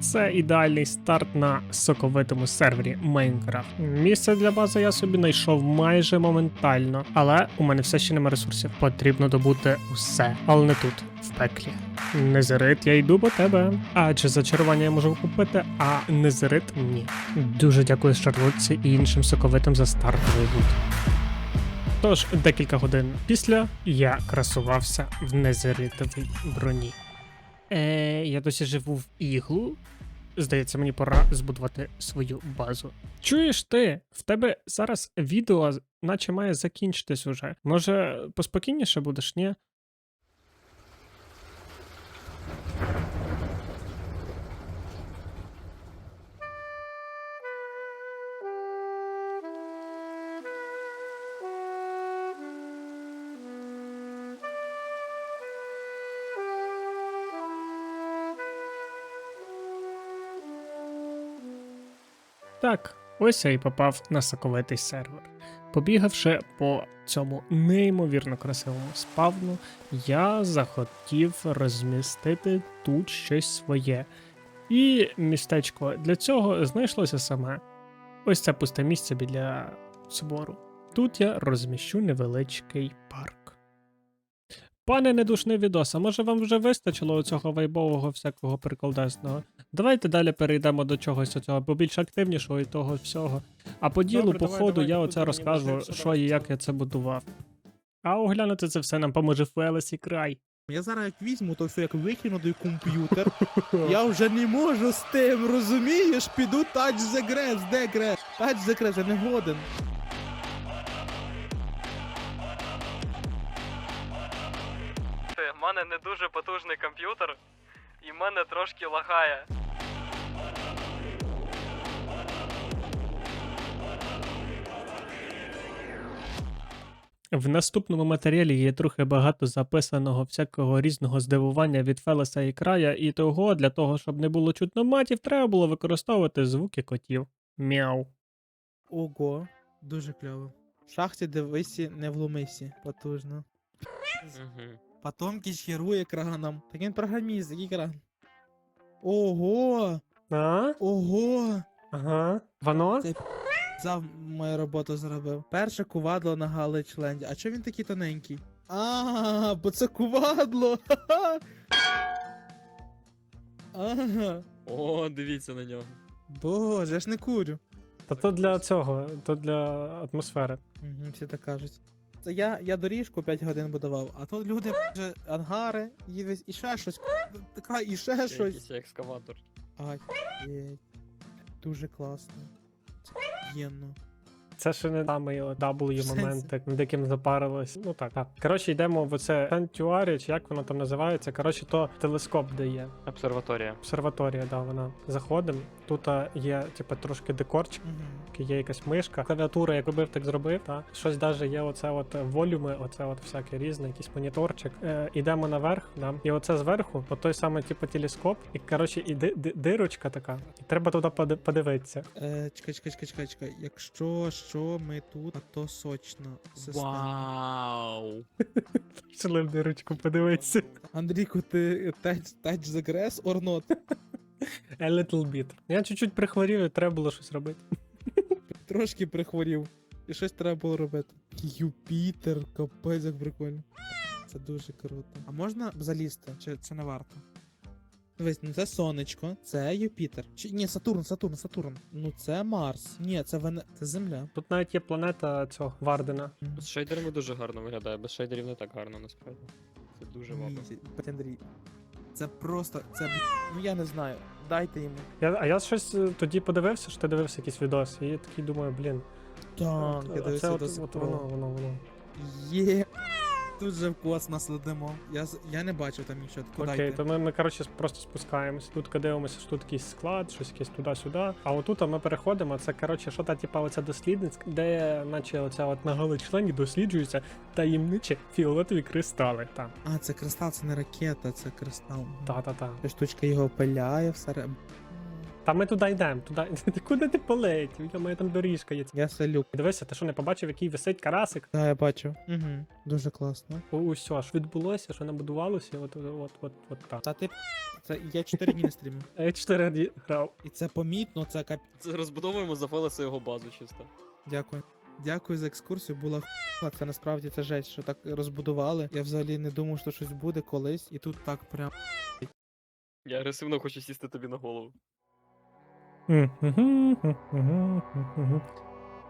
Це ідеальний старт на соковитому сервері Майнкрафт. Місце для бази я собі знайшов майже моментально, але у мене все ще немає ресурсів. Потрібно добути усе, але не тут, в пеклі. Незерит, я йду по тебе. Адже зачарування я можу купити, а незерит ні. Дуже дякую Шарлотці і іншим соковитим за стартовий лут. Тож, декілька годин після я красувався в незеритовій броні. Е, я досі живу в іглу. Здається, мені пора збудувати свою базу. Чуєш ти? В тебе зараз відео, наче має закінчитись уже. Може, поспокійніше будеш, ні? Так, ось я і попав на соковитий сервер. Побігавши по цьому неймовірно красивому спавну, я захотів розмістити тут щось своє. І містечко для цього знайшлося саме. Ось це пусте місце біля собору. Тут я розміщу невеличкий парк. Пане недушний відос, а може вам вже вистачило цього вайбового всякого приколдесного? Давайте далі перейдемо до чогось оцього, побільш активнішого і того всього. А по ділу, Добре, по давай, ходу, давай, я оце розкажу, що і як я це будував. А оглянути це все нам поможе Фелес і край. Я зараз як візьму, то все як викину той комп'ютер. Я вже не можу з тим, розумієш? Піду touch the grass, де grass? Touch the grass, я не годен. В мене не дуже потужний комп'ютер, і мене трошки лагає. В наступному матеріалі є трохи багато записаного всякого різного здивування від Фелеса і края, і того, для того, щоб не було чутно матів, треба було використовувати звуки котів. Мяу. Ого, дуже кльово. В шахті дивися, не вломися. Потужно. Потом керує краном. Так він програміст, який кран? Ого! А? Ого! Ага. Воно? Це Зав мою роботу зробив. Перше кувадло на Галичленді. А чого він такий тоненький? А, бо це кувадло. Ха-ха. Ага. О, дивіться на нього. Боже, я ж не курю. Та то для цього, то для атмосфери. Угу, всі так кажуть. Це я, я доріжку 5 годин будував, а тут люди вже ангари, їдуть і ще щось. Така, і ще щось. якийсь екскаватор. Ай. Дуже класно. Єнно. Це ще не самий от W момент, над яким запарилось. Ну так, так. Коротше, йдемо в оце Сантюарі, чи як воно там називається. Коротше, то телескоп, де є. Обсерваторія. Обсерваторія, да, вона. Заходимо. Тут а, є, типу, трошки декорчик. Є якась мишка, клавіатура, як робив, так зробив. Та. Щось навіть є оце от е, волюми, оце от всяке різне, якийсь моніторчик. Е, ідемо наверх, да. і оце зверху, от той самий, типу, телескоп, і коротше, і ди- ди- дирочка така. І треба туди поди- подивитися. Е, чекай, чекай, чекай, чекай, чекай. Якщо що ми тут, а то сочно. Система. Вау! Пішли в дирочку подивитися. Андрійку, ти touch, touch the grass or not? A little bit. Я чуть-чуть прихворів, і треба було щось робити. Трошки прихворів. І щось треба було робити. Юпітер, капець, як прикольно. Це дуже круто. А можна залізти? Чи це не варто? Дивись, ну це сонечко, це Юпітер. Чи ні, Сатурн, Сатурн, Сатурн. Ну це Марс. Ні, це Вене... Це Земля. Тут навіть є планета цього Вардена. З шейдерами дуже гарно виглядає, без шейдерів не так гарно насправді. Це дуже вапно. Ні, Андрій. Це просто. Це ну я не знаю. Дайте йому. Я, а я щось е, тоді подивився, що ти дивився якийсь відос, і я такий думаю, блін. Так, от- я дивився це от, от воно, воно, воно. Є. Тут же в космос летимо. Я, я не бачив там нічого. Куди Окей, йти? то ми, ми коротше просто спускаємось. Тут дивимося, що тут якийсь склад, щось якесь туди-сюди. А отут ми переходимо. Це коротше, що та типа оця дослідницька, де наче оця от на голий члені досліджуються таємничі фіолетові кристали. Там. А, це кристал, це не ракета, це кристал. Та-та-та. Штучка його пиляє все. Та ми туди йдемо, туди. Куди ти полетів? Я маю там доріжка є. Я салюк. Дивися, ти що не побачив, який висить карасик? Так, я бачу. Угу. Дуже класно. О, Усе, аж відбулося, що набудувалося, от, от, от, от так. Та ти. Це я 4 дні не стрімив. А я 4 дні грав. І це помітно, це кап. Це розбудовуємо за Фелеса його базу чисто. Дякую. Дякую за екскурсію, була хуйня. Це насправді це жесть, що так розбудували. Я взагалі не думав, що щось буде колись, і тут так прям. Я агресивно хочу сісти тобі на голову.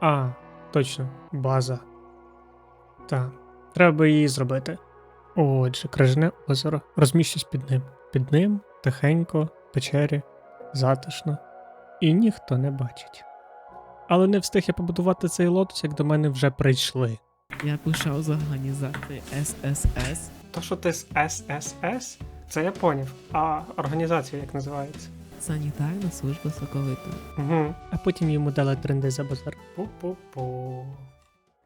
А, точно, база. Так, треба би її зробити. Отже, крижне озеро. Розміщусь під ним. Під ним тихенько, в печері, затишно. І ніхто не бачить. Але не встиг я побудувати цей лотос, як до мене вже прийшли. Я пішов з організації ССС. То, що ти з ССС, це я поняв. А організація як називається? Санітарна служба соковитої. Угу. А потім йому дали тренди за базар. Пу-пу-пу.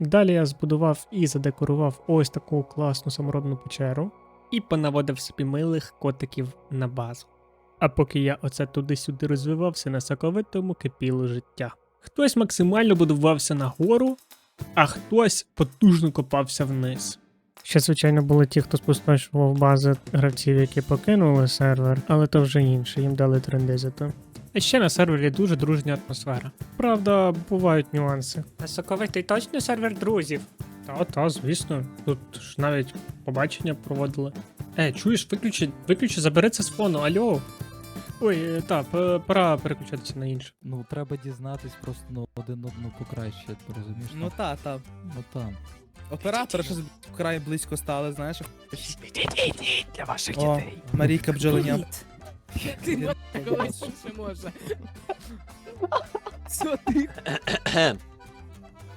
Далі я збудував і задекорував ось таку класну саморобну печеру і понаводив собі милих котиків на базу. А поки я оце туди-сюди розвивався на соковитому кипіло життя. Хтось максимально будувався нагору, а хтось потужно копався вниз. Ще, звичайно, були ті, хто спустошував бази гравців, які покинули сервер, але то вже інше, їм дали тренди за то. А ще на сервері дуже дружня атмосфера. Правда, бувають нюанси. А соковитий точно сервер друзів. Та, та, звісно. Тут ж навіть побачення проводили. Е, чуєш, виключи, виключи, забери це з фону, альо. Ой, е, та, п- пора переключатися на інше. Ну, треба дізнатись просто ну, один одну покраще, ти розумієш? Ну та, та. ну там. Оператори щось вкрай близько стали, знаєш. Для ваших О, Марійка бджоленя. Ти когось ще може. Що ти?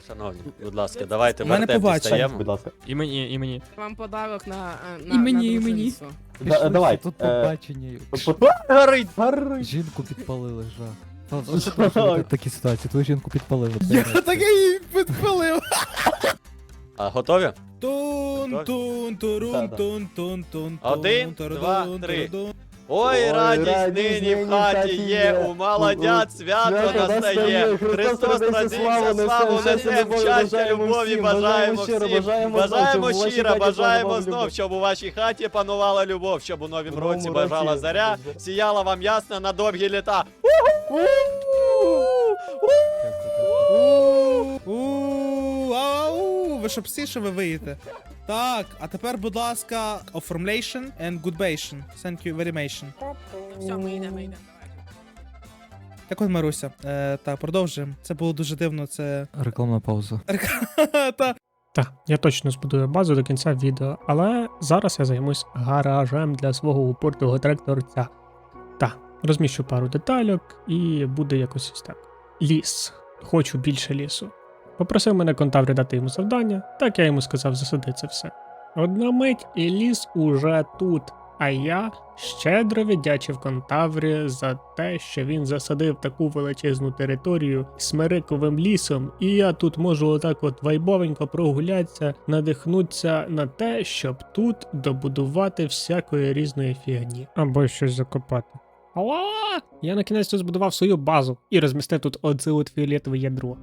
Шановні, будь ласка, давайте У мене вертеп побачення. дістаємо. Будь ласка. І мені, і мені. Вам подарок на, е, на І мені, на і мені. дружинство. Да, давай, Тут е, побачення. Горить! Горить! Жінку підпалили, жах. Та, ну, що ти робити в ситуації? Твою жінку підпалили. Я такий підпалив. А готові? Тун, тун, турун, Да-да. тун, тун, тун, Один, тун, два, три. турудун. Ой, Ой, радість радість нині в хаті є, є. у молодят свято Свято настає. Христос родився, славу славу несем, щастя, любові, бажаємо всім. бажаємо щиро, бажаємо знов, щоб у вашій хаті панувала любов, щоб у новім році бажала заря, сіяла вам ясно на довгі літа. Ви що псі, що ви виїте? Так, а тепер, будь ласка, оформлation and goodbation. Thank you very much. Все, ми йдемо, ми йдемо. Так от, Маруся, е, так, продовжуємо. Це було дуже дивно, це... Рекламна пауза. Та, Так, я точно збудую базу до кінця відео, але зараз я займусь гаражем для свого упортого тракторця. Так, розміщу пару детальок і буде якось ось так. Ліс. Хочу більше лісу. Попросив мене контаврі дати йому завдання, так я йому сказав засади це все. Одна мить і ліс уже тут. А я щедро віддячив контаврі за те, що він засадив таку величезну територію смириковим лісом, і я тут можу отак от вайбовенько прогулятися, надихнутися на те, щоб тут добудувати всякої різної фігні. Або щось закопати. Алло! Я на кінець збудував свою базу і розмістив тут оце от фіолетове ядро.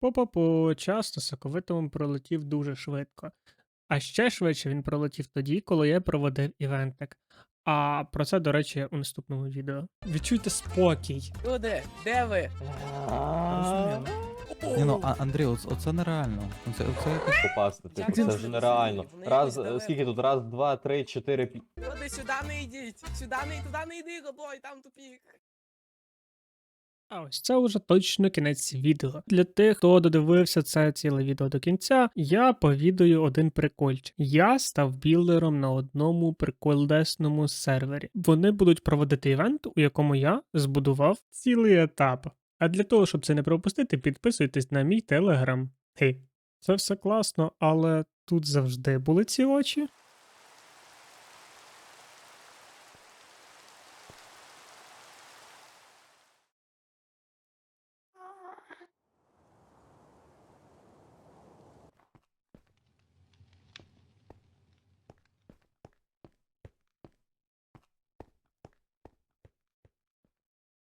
По-по-по, часто соковитому пролетів дуже швидко. А ще швидше він пролетів тоді, коли я проводив івентик. А про це, до речі, у наступному відео. Відчуйте спокій. Люди, де ви? Ні, ну, а, Андрій, оце, оце нереально. Оце, оце якось... Попасти, типу, Як це це вже нереально. Раз, е, скільки тут? Раз, два, три, чотири, п'ять. Люди, сюди не йдіть. Сюди не туди не йди, гобой, там тупік. А ось це вже точно кінець відео. Для тих, хто додивився це ціле відео до кінця, я повідаю один прикольчик. Я став білдером на одному приколдесному сервері. Вони будуть проводити івент, у якому я збудував цілий етап. А для того, щоб це не пропустити, підписуйтесь на мій телеграм. Хей, це все класно, але тут завжди були ці очі.